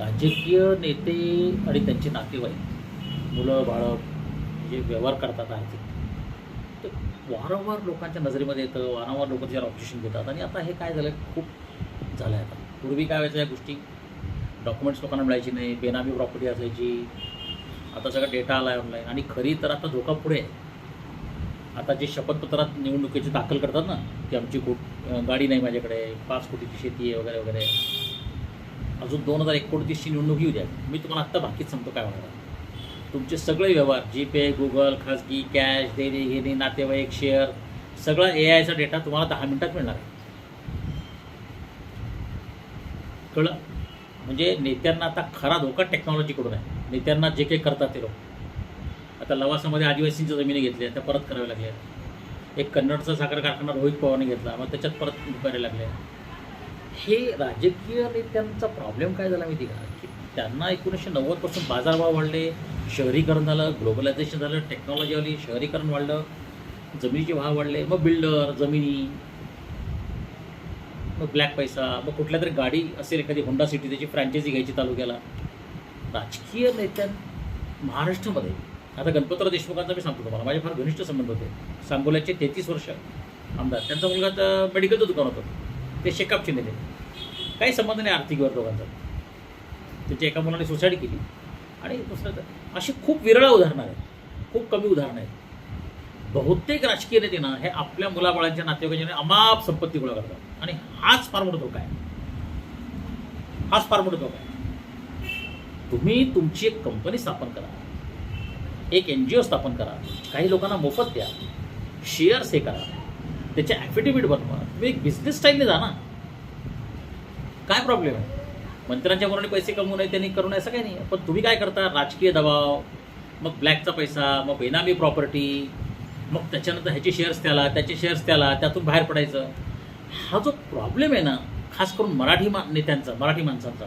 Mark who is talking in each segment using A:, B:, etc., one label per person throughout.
A: राजकीय नेते आणि त्यांचे नातेवाईक मुलं बाळं जे व्यवहार करतात आहेत ते वारंवार लोकांच्या नजरेमध्ये येतं वारंवार लोक त्याच्यावर ऑब्जेक्शन घेतात. आणि आता हे काय झालं खूप झालं आहे आता. पूर्वी काय व्हायचं या गोष्टी? डॉक्युमेंट्स लोकांना मिळायची नाही बेनामी प्रॉपर्टी असायची आता सगळा डेटा आला आहे ऑनलाईन आणि खरी तर आता धोका पुढे आहे. आता जे शपथपत्रात निवडणुकीची दाखल करतात ना की आमची कुठ गाडी नाही माझ्याकडे पाच कोटीची शेती आहे वगैरे वगैरे. अजून दोन हजार एकोणतीसची निवडणूक येऊ द्या. मी तुम्हाला आत्ता बाकीच सांगतो काय होणार तुमचे सगळे व्यवहार जीपे गुगल खाजगी कॅश देणे घेणे नातेवाईक शेअर सगळा ए आयचा डेटा तुम्हाला दहा मिनिटात मिळणार आहे. कळलं? म्हणजे नेत्यांना आता खरा धोका टेक्नॉलॉजीकडून आहे. नेत्यांना जे काही करतात ते लोक. आता लवासामध्ये आदिवासींच्या जमिनी घेतल्या त्या परत कराव्या लागल्या. एक कन्नडचा साखर कारखाना रोहित पवारने घेतला मग त्याच्यात परत करायला लागल्या हे राजकीय नेत्यांचा प्रॉब्लेम काय झाला माहिती का? की त्यांना एकोणीसशे नव्वदपासून बाजारभाव वाढले शहरीकरण झालं ग्लोबलायझेशन झालं टेक्नॉलॉजी आली शहरीकरण वाढलं जमिनीचे भाव वाढले मग बिल्डर जमिनी मग ब्लॅक पैसा मग कुठल्या तरी गाडी असेल एखादी होंडा सिटी त्याची फ्रँचायझी घ्यायची तालुक्याला. राजकीय नेत्यां महाराष्ट्रामध्ये आता गणपतराव देशमुखांचा मी सांगतो तुम्हाला माझे फार घनिष्ठ संबंध होते. सांगोल्याचे तेहतीस वर्ष आमदार. त्यांचा मुलगा तर मेडिकलचं दुकान होतं. ते शेकापचे नेते काही संबंध नाही आर्थिक वर दोघांचा. त्याच्या एका मुलाने सुसाईड केली. आणि दुसरं तर- अशी खूप विरळ उदाहरणं आहेत. खूप कमी उदाहरणं आहेत. बहुतेक राजकीय नेते ना हे आपल्या मुलाबाळांच्या नातेवाईकांच्या अमाप संपत्ती गोळा करतात. आणि हाच फार मोठा धोका आहे. हाच फार मोठा धोका आहे. तुम्ही तुमची एक कंपनी स्थापन करा. एक एन जी ओ स्थापन करा. काही लोकांना मोफत द्या. शेअर्स हे करा. त्याचे ॲफिडेविट बनवा. तुम्ही एक बिझनेस स्टाईलने जा ना. काय प्रॉब्लेम आहे? मंत्र्यांच्या कोणाने पैसे कमवू नये त्यांनी करू नये असं काही नाही. पण तुम्ही काय करता? राजकीय दबाव मग ब्लॅकचा पैसा मग बेनामी प्रॉपर्टी मग त्याच्यानंतर ह्याचे शेअर्स त्याला त्याचे शेअर्स त्याला त्यातून बाहेर पडायचं. हा जो प्रॉब्लेम आहे ना खास करून मराठी मा नेत्यांचा मराठी माणसांचा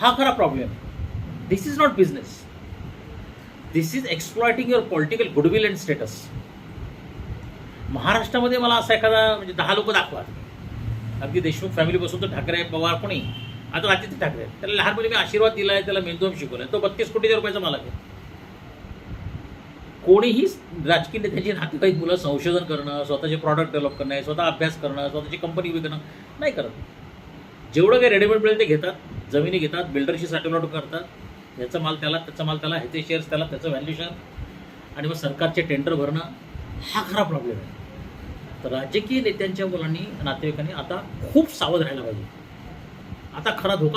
A: हा खरा problem this is not business this is exploiting your political goodwill and status महाराष्ट्रामध्ये मला असा एखादा म्हणजे दहा लोक दाखवा. अगदी देशमुख फॅमिलीपासून तर ठाकरे पवार कोणी आता आदित्य ठाकरे. त्याला लहानपणी मी आशीर्वाद दिला आहे त्याला मेंदोम शिकवलाय. तो बत्तीस कोटी रुपयाचा मालक आहे. कोणीही राजकीय नेत्याची नातेवाईक मुलं संशोधन करणं स्वतःचे प्रॉडक्ट डेव्हलप करणं स्वतः अभ्यास करणं स्वतःची कंपनी विकणं नाही करत. जेवढं काही रेडीमेड मिळेल ते घेतात जमिनी घेतात बिल्डरशी सॅटेलाईट करतात. ह्याचा माल त्याला त्याचा माल त्याला ह्याचे शेअर्स त्याला त्याचं व्हॅल्युएशन आणि मग सरकारचे टेंडर भरणं हा खरा प्रॉब्लेम आहे. तर राजकीय नेत्यांच्या मुलांनी नातेवाईकांनी आता खूप सावध राहायला पाहिजे. आता खरा धोका